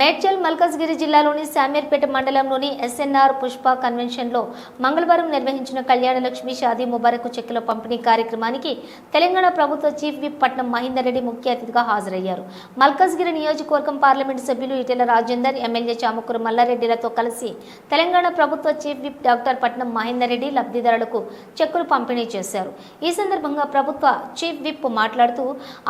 మేడ్చల్ మల్కజ్గిరి జిల్లాలోని శామీర్పేట మండలంలోని ఎస్ఎన్ఆర్ పుష్ప కన్వెన్షన్లో మంగళవారం నిర్వహించిన కళ్యాణ లక్ష్మి షాదీ ముబారక్ చెక్కుల పంపిణీ కార్యక్రమానికి తెలంగాణ ప్రభుత్వ చీఫ్ విప్ పట్నం మహేందర్ రెడ్డి ముఖ్య అతిథిగా హాజరయ్యారు. మల్కజ్గిరి నియోజకవర్గం పార్లమెంటు సభ్యులు ఈటెల రాజేందర్ ఎమ్మెల్యే చామకూరు మల్లారెడ్డిలతో కలిసి తెలంగాణ ప్రభుత్వ చీఫ్ విప్ డాక్టర్ పట్నం మహేందర్ రెడ్డి లబ్ధిదారులకు చెక్కులు పంపిణీ చేశారు. ఈ సందర్భంగా ప్రభుత్వ చీఫ్ విప్ మాట్లాడుతూ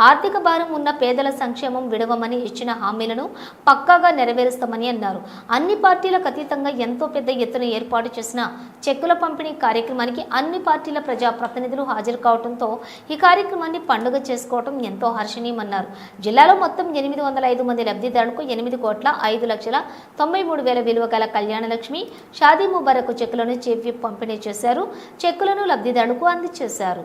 ఆర్థిక భారం ఉన్న పేదల సంక్షేమం విడవమని ఇచ్చిన హామీలను పక్కా పక్కాగా నెరవేరుస్తామని అన్నారు. అన్ని పార్టీలకు అతీతంగా ఎంతో పెద్ద ఎత్తున ఏర్పాటు చేసిన చెక్కుల పంపిణీ కార్యక్రమానికి అన్ని పార్టీల ప్రజాప్రతినిధులు హాజరు కావడంతో ఈ కార్యక్రమాన్ని పండుగ చేసుకోవడం ఎంతో హర్షణీయమన్నారు. జిల్లాలో మొత్తం ఎనిమిది వందల ఐదు మంది లబ్ధిదారులకు ఎనిమిది కోట్ల ఐదు లక్షల తొంభై మూడు వేల విలువ గల కళ్యాణలక్ష్మి షాదీ ముబారకు చెక్కులను చేపి పంపిణీ చేశారు. చెక్కులను లబ్ధిదారులకు అందజేశారు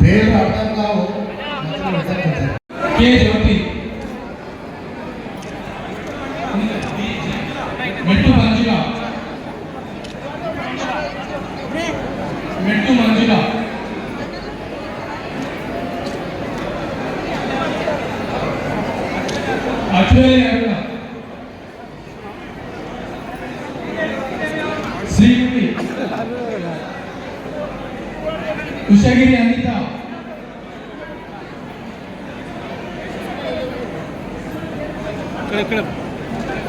పేరు అర్థం కావు కే జ్యోతి మెట్టు మంజుల మెట్టు శ్రీమతి ఉషగిరి అనిత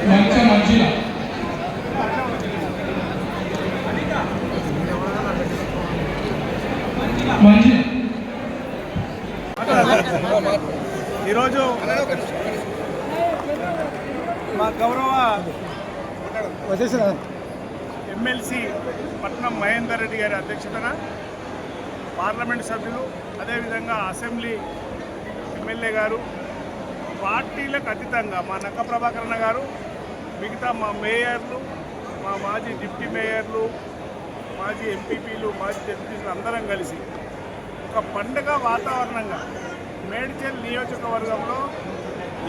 మంచ మంజుల మంజుల ఈరోజు మా గౌరవ వచ్చేసిన ఎమ్మెల్సీ పట్నం మహేందర్ రెడ్డి గారి అధ్యక్షతన పార్లమెంట్ సభ్యులు అదేవిధంగా అసెంబ్లీ ఎమ్మెల్యే గారు పార్టీలకు అతీతంగా మా నక్క ప్రభాకరణ గారు మిగతా మా మేయర్లు మా మాజీ డిప్యూటీ మేయర్లు మాజీ ఎంపీపీలు మాజీ జడ్పీలు అందరం కలిసి ఒక పండగ వాతావరణంగా మేడ్చల్ నియోజకవర్గంలో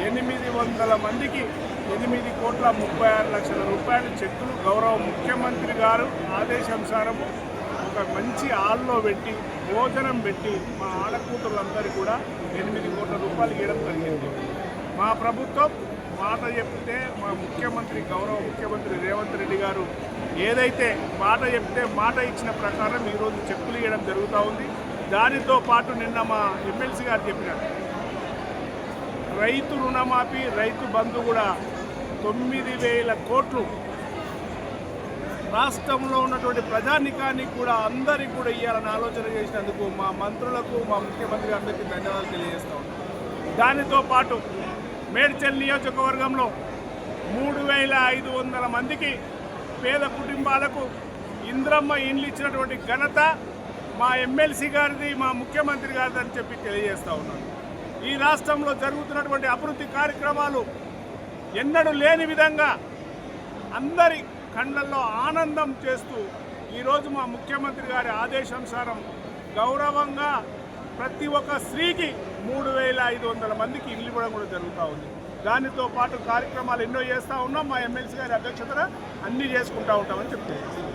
ఎనిమిది వందల మందికి ఎనిమిది కోట్ల ముప్పై ఆరు లక్షల రూపాయల చెక్కులు గౌరవ ముఖ్యమంత్రి గారు ఆదేశానుసారము ఒక మంచి హాల్లో పెట్టి భోజనం పెట్టి మా ఆడకూతులందరికీ కూడా ఎనిమిది కోట్ల రూపాయలు ఇవ్వడం జరిగింది. మా ప్రభుత్వం మాట చెప్తే మా ముఖ్యమంత్రి గౌరవ ముఖ్యమంత్రి రేవంత్ రెడ్డి గారు ఏదైతే మాట చెప్తే మాట ఇచ్చిన ప్రకారం ఈరోజు చెక్కులు ఇవ్వడం జరుగుతూ ఉంది. దానితో పాటు నిన్న మా ఎమ్మెల్సీ గారు చెప్పినారు. రైతు రుణమాఫీ రైతు బంధు కూడా తొమ్మిది వేల కోట్లు. రాష్ట్రంలో ఉన్నటువంటి ప్రజానికానికి కూడా అందరికీ కూడా ఇవ్వాలని ఆలోచన చేసినందుకు మా మంత్రులకు మా ముఖ్యమంత్రి అందరికీ ధన్యవాదాలు తెలియజేస్తాం దానితో పాటు మేడ్చల్ నియోజకవర్గంలో మూడు వేల ఐదు వందల మందికి పేద కుటుంబాలకు ఇంద్రమ్మ ఇండ్లు ఇచ్చినటువంటి ఘనత మా ఎమ్మెల్సీ గారిది మా ముఖ్యమంత్రి గారిది అని చెప్పి తెలియజేస్తా ఉన్నాను ఈ రాష్ట్రంలో జరుగుతున్నటువంటి అభివృద్ధి కార్యక్రమాలు ఎన్నడూ లేని విధంగా అందరి కళ్ళల్లో ఆనందం చేస్తూ ఈరోజు మా ముఖ్యమంత్రి గారి ఆదేశానుసారం గౌరవంగా ప్రతి ఒక్క స్త్రీకి మూడు వేల ఐదు వందల మందికి ఇల్లు ఇవ్వడం కూడా జరుగుతూ ఉంది. దానితో పాటు కార్యక్రమాలు ఎన్నో చేస్తూ ఉన్నాం. మా ఎమ్మెల్సీ గారి అధ్యక్షతన అన్నీ చేసుకుంటూ ఉంటామని చెప్తున్నాం